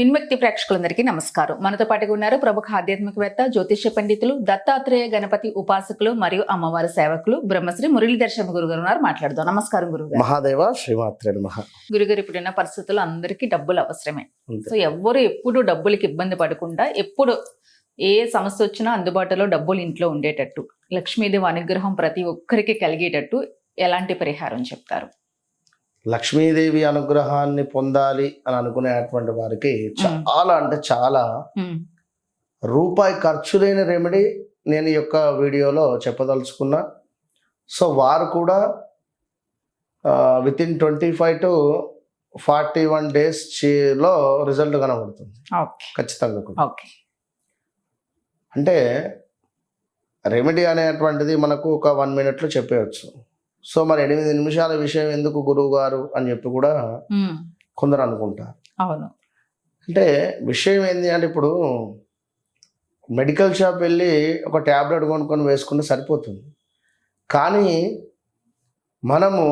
విన్ముక్తి ప్రేక్షకులందరికీ నమస్కారం. మనతో పాటుగా ఉన్నారు ప్రముఖ ఆధ్యాత్మికవేత్త జ్యోతిష్య పండితులు దత్తాత్రేయ గణపతి ఉపాసకులు మరియు అమ్మవారి సేవకులు బ్రహ్మశ్రీ మురళీధర్ శర్మ గురుగారు ఉన్నారు. మాట్లాడదాం. నమస్కారం గురుగారు. మహాదేవ శ్రీమాత్రే గురుగారు ఇప్పుడున్న పరిస్థితుల్లో అందరికీ డబ్బులు అవసరమే. సో ఎవ్వరు ఎప్పుడు డబ్బులకి ఇబ్బంది పడకుండా ఎప్పుడు ఏ సమస్య వచ్చినా అందుబాటులో డబ్బులు ఇంట్లో ఉండేటట్టు లక్ష్మీదేవి అనుగ్రహం ప్రతి ఒక్కరికి కలిగేటట్టు ఎలాంటి పరిహారం చెప్తారు? లక్ష్మీదేవి అనుగ్రహాన్ని పొందాలి అని అనుకునేటువంటి వారికి చాలా అంటే చాలా రూపాయి ఖర్చు లేని రెమెడీ నేను ఈ యొక్క వీడియోలో చెప్పదలుచుకున్నా. సో వారు కూడా within twenty five to forty one డేస్లో రిజల్ట్ కనబడుతుంది. ఖచ్చితంగా అంటే రెమెడీ అనేటువంటిది మనకు ఒక వన్ మినిట్లో చెప్పేయచ్చు. సో మరి ఎనిమిది నిమిషాల విషయం ఎందుకు గురువు గారు అని చెప్పి కూడా కొందరు అనుకుంటారు. అవును. అంటే విషయం ఏంటి అంటే ఇప్పుడు మెడికల్ షాప్ వెళ్ళి ఒక ట్యాబ్లెట్ కొనుక్కొని వేసుకుంటే సరిపోతుంది. కానీ మనము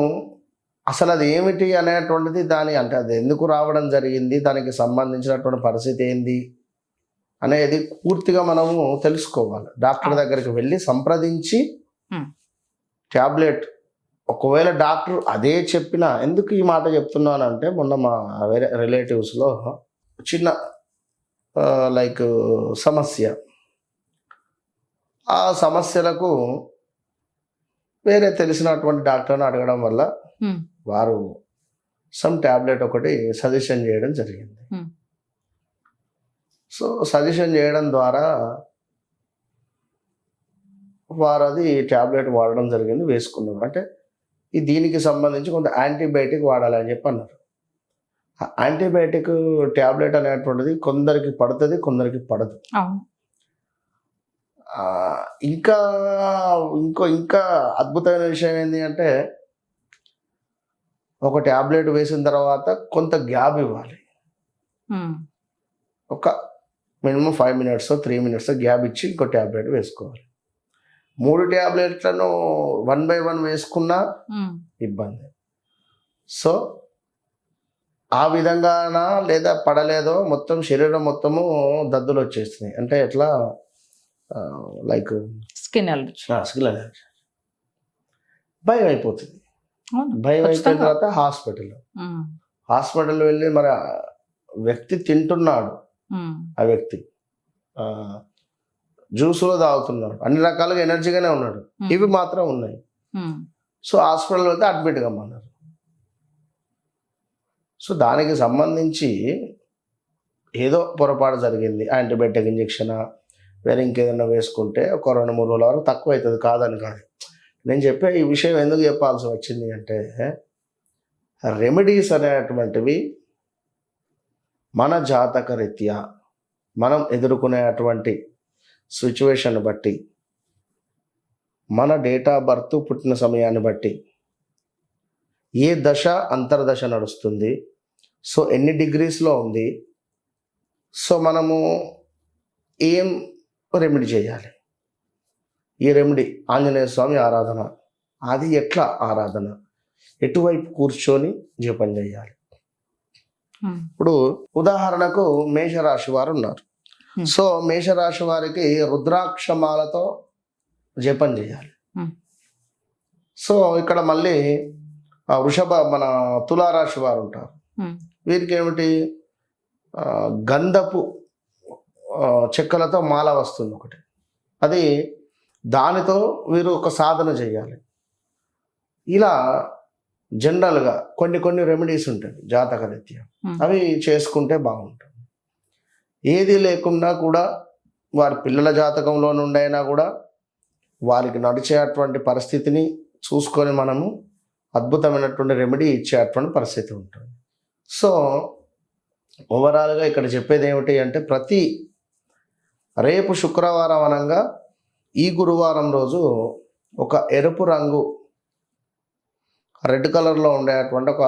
అసలు అది ఏమిటి అనేటువంటిది దాని అంటే అది ఎందుకు రావడం జరిగింది దానికి సంబంధించినటువంటి పరిస్థితి ఏంది అనేది పూర్తిగా మనము తెలుసుకోవాలి. డాక్టర్ దగ్గరికి వెళ్ళి సంప్రదించి. ట్యాబ్లెట్ ఒకవేళ డాక్టర్ అదే చెప్పినా ఎందుకు ఈ మాట చెప్తున్నానంటే మొన్న మా వేరే రిలేటివ్స్లో చిన్న లైక్ సమస్య. ఆ సమస్యలకు వేరే తెలిసినటువంటి డాక్టర్ని అడగడం వల్ల వారు సమ్ ట్యాబ్లెట్ ఒకటి సజెషన్ చేయడం జరిగింది. సో సజెషన్ చేయడం ద్వారా వారు అది ట్యాబ్లెట్ వాడడం జరిగింది వేసుకున్నారు అంటే ఈ దీనికి సంబంధించి కొంత యాంటీబయాటిక్ వాడాలి అని చెప్పి అన్నారు. యాంటీబయాటిక్ ట్యాబ్లెట్ అనేటువంటిది కొందరికి పడుతుంది కొందరికి పడదు. ఇంకా ఇంకో ఇంకా అద్భుతమైన విషయం ఏంటి అంటే ఒక ట్యాబ్లెట్ వేసిన తర్వాత కొంత గ్యాప్ ఇవ్వాలి. ఒక minimum five minutes three minutes gap ఇచ్చి ఇంకో ట్యాబ్లెట్ వేసుకోవాలి. మూడు ట్యాబ్లెట్లను వన్ బై వన్ వేసుకున్నా ఇబ్బంది. సో ఆ విధంగానా లేదా పడలేదో మొత్తం శరీరం మొత్తము దద్దులు వచ్చేస్తున్నాయి. అంటే ఎట్లా? లైక్ స్కిన్ అలర్జీ అలర్జీ భయం అయిపోతుంది. భయం అయిపోయిన. తర్వాత హాస్పిటల్. హాస్పిటల్ వెళ్ళి మరి వ్యక్తి తింటున్నాడు. ఆ వ్యక్తి. జ్యూసులో తాగుతున్నాడు. అన్ని రకాలుగా ఎనర్జీగానే ఉన్నాడు. ఉమ్, ఇవి మాత్రం ఉన్నాయి. ఉమ్, సో హాస్పిటల్ వెళ్తే అడ్మిట్ కమ్మన్నారు సో దానికి సంబంధించి ఏదో పొరపాటు జరిగింది. Antibiotic injection? వేరే ఇంకేదైనా వేసుకుంటే ఒక రెండు మూడు రోజుల వరకు తక్కువ అవుతుంది. కాదని కాదు. నేను చెప్పే ఈ విషయం ఎందుకు చెప్పాల్సి వచ్చింది అంటే రెమెడీస్ అనేటువంటివి మన జాతక రీత్యా మనం ఎదుర్కొనేటువంటి సిచ్యువేషన్ బట్టి మన డేట్ ఆఫ్ బర్త్ పుట్టిన సమయాన్ని బట్టి ఏ దశ అంతర్దశ నడుస్తుంది సో ఎన్ని డిగ్రీస్లో ఉంది సో మనము ఏం రెమెడీ చేయాలి? ఈ రెమెడీ ఆంజనేయ స్వామి ఆరాధన అది ఎట్లా ఆరాధన? ఎటువైపు కూర్చొని జపం చేయాలి? ఇప్పుడు ఉదాహరణకు మేషరాశి వారు ఉన్నారు. సో మేషరాశి వారికి రుద్రాక్షమాలతో జపం చేయాలి. Hmm. సో ఇక్కడ మళ్ళీ వృషభ మన తులారాశి వారు ఉంటారు. ఉమ్, వీరికి ఏమిటి గంధపు చెక్కలతో మాల వస్తుంది ఒకటి. అది దానితో వీరు ఒక సాధన చేయాలి. ఇలా జనరల్గా కొన్ని కొన్ని రెమెడీస్ ఉంటాయి జాతక రీత్యా అవి చేసుకుంటే బాగుంటుంది. ఏది లేకుండా కూడా వారి పిల్లల జాతకంలో నుండైనా కూడా వారికి నడిచేటువంటి పరిస్థితిని చూసుకొని మనము అద్భుతమైనటువంటి రెమెడీ ఇచ్చేటువంటి పరిస్థితి ఉంటుంది. సో ఓవరాల్గా ఇక్కడ చెప్పేది ఏమిటి అంటే ప్రతి రేపు శుక్రవారం అనగా ఈ గురువారం రోజు ఒక ఎరుపు రంగు రెడ్ కలర్లో ఉండేటువంటి ఒక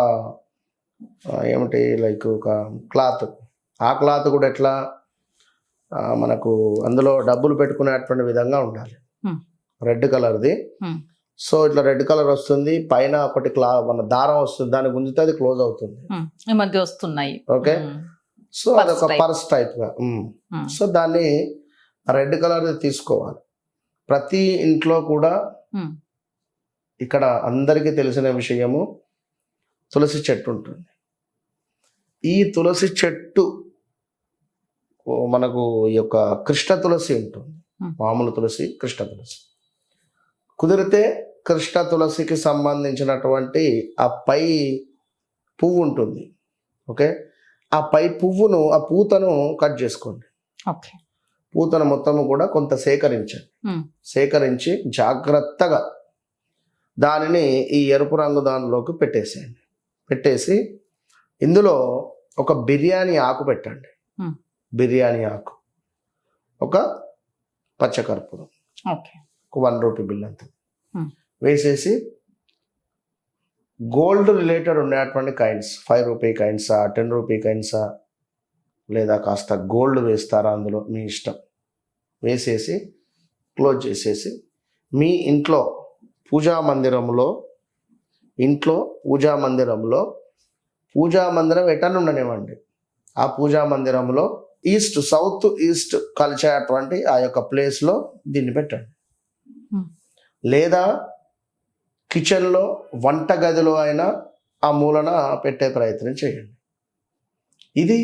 ఏమిటి లైక్ ఒక క్లాత్ ఆ క్లాత్ కూడా ఎట్లా? మనకు అందులో డబ్బులు పెట్టుకునేటువంటి విధంగా ఉండాలి. రెడ్ కలర్ది. సో ఇట్లా రెడ్ కలర్ వస్తుంది. పైన ఒకటి క్లా మన దారం వస్తుంది. దాన్ని గుంజితే అది క్లోజ్ అవుతుంది. ఈ మధ్య వస్తున్నాయి. ఓకే? సో అదొక. పర్స్ టైప్గా. ఉమ్, సో దాన్ని రెడ్ కలర్ తీసుకోవాలి. ప్రతి ఇంట్లో కూడా ఇక్కడ అందరికీ తెలిసిన విషయము తులసి చెట్టు ఉంటుంది. ఈ తులసి చెట్టు మనకు ఈ యొక్క కృష్ణ తులసి ఉంటుంది. మామూలు తులసి కృష్ణ తులసి. కుదిరితే కృష్ణ తులసికి సంబంధించినటువంటి ఆ పై పువ్వు ఉంటుంది. ఓకే? ఆ పై పువ్వును ఆ పూతను కట్ చేసుకోండి. ఓకే. పూతను మొత్తము కూడా కొంత సేకరించండి. సేకరించి జాగ్రత్తగా దానిని ఈ ఎరుపు రంగు దానిలోకి పెట్టేసేయండి. పెట్టేసి ఇందులో ఒక బిర్యానీ ఆకు పెట్టండి. బిర్యానీ ఆకు. ఒక పచ్చకర్పూరం. ఓకే. ఒక వన్ రూపీ బిల్ అంత. వేసేసి గోల్డ్ రిలేటెడ్ ఉండేటువంటి కాయిన్స్ ఫైవ్ రూపీ కాయిన్సా టెన్ రూపీ కాయిన్సా లేదా కాస్త గోల్డ్ వేస్తారా అందులో మీ ఇష్టం. వేసేసి క్లోజ్ చేసేసి మీ ఇంట్లో పూజా మందిరంలో ఇంట్లో పూజా మందిరంలో పూజా మందిరం ఎటన్ ఉండనివ్వండి ఆ పూజా మందిరంలో ఈస్ట్ సౌత్ ఈస్ట్ కలిసేటువంటి ఆ యొక్క ప్లేస్లో దీన్ని పెట్టండి. లేదా కిచెన్లో వంట గదిలో అయినా ఆ మూలన పెట్టే ప్రయత్నం చేయండి ఇది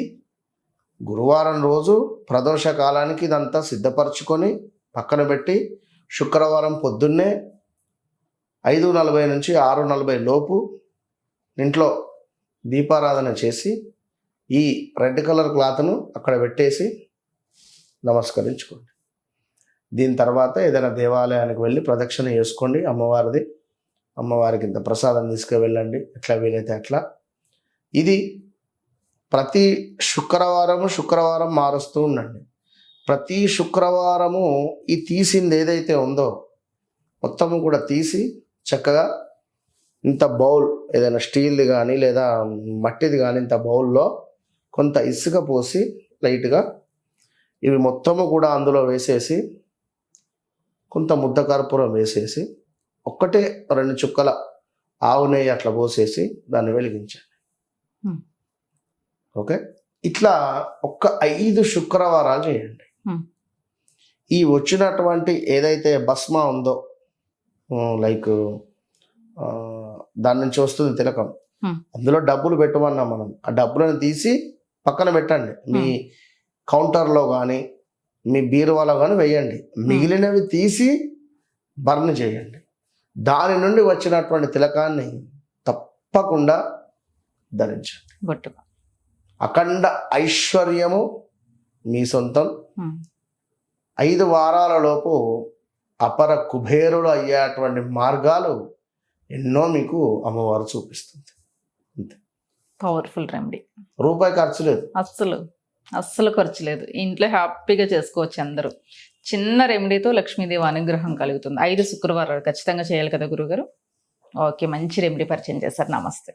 గురువారం రోజు ప్రదోష కాలానికి ఇదంతా సిద్ధపరచుకొని పక్కన పెట్టి శుక్రవారం పొద్దున్నే ఐదు నలభై నుంచి ఆరు నలభై లోపు ఇంట్లో దీపారాధన చేసి ఈ రెడ్ కలర్ క్లాత్ను అక్కడ పెట్టేసి నమస్కరించుకోండి. దీని తర్వాత ఏదైనా దేవాలయానికి వెళ్ళి ప్రదక్షిణ చేసుకోండి. అమ్మవారిది అమ్మవారికి ఇంత ప్రసాదం తీసుకువెళ్ళండి. ఎట్లా వీలైతే అట్లా. ఇది ప్రతి శుక్రవారము శుక్రవారం మారుస్తూ ఉండండి. ప్రతి శుక్రవారము ఈ తీసింది ఏదైతే ఉందో మొత్తము కూడా తీసి చక్కగా ఇంత బౌల్ ఏదైనా స్టీల్ది కానీ లేదా మట్టిది కానీ ఇంత బౌల్లో కొంత ఇసుక పోసి లైట్గా ఇవి మొత్తము కూడా అందులో వేసేసి కొంత ముద్ద కర్పూరం వేసేసి ఒక్కటే రెండు చుక్కల ఆవు నెయ్యి అట్లా పోసేసి దాన్ని వెలిగించండి. ఓకే ఇట్లా ఒక్క ఐదు శుక్రవారాలు చేయండి. ఈ వచ్చినటువంటి ఏదైతే భస్మ ఉందో లైక్ దాని నుంచి వస్తుంది తిలకం. అందులో డబ్బులు పెట్టమన్నాం మనం ఆ డబ్బులను తీసి పక్కన పెట్టండి. మీ కౌంటర్లో కానీ మీ బీరువాలో కానీ వేయండి. మిగిలినవి తీసి బర్న్ చేయండి. దాని నుండి వచ్చినటువంటి తిలకాన్ని తప్పకుండా ధరించండి. అఖండ ఐశ్వర్యము మీ సొంతం. ఐదు వారాల లోపు అపర కుబేరుడు అయ్యేటువంటి మార్గాలు ఎన్నో మీకు అమ్మవారు చూపిస్తుంది. Powerful remedy. రూపాయి ఖర్చు లేదు. అస్సలు అస్సలు ఖర్చు లేదు. ఇంట్లో హ్యాపీగా చేసుకోవచ్చు అందరూ. చిన్న రెమెడీతో లక్ష్మీదేవి అనుగ్రహం కలుగుతుంది. ఐదు శుక్రవారాలు ఖచ్చితంగా చేయాలి కదా గురుగారు ఓకే మంచి రెమెడీ పరిచయం చేశారు. నమస్తే.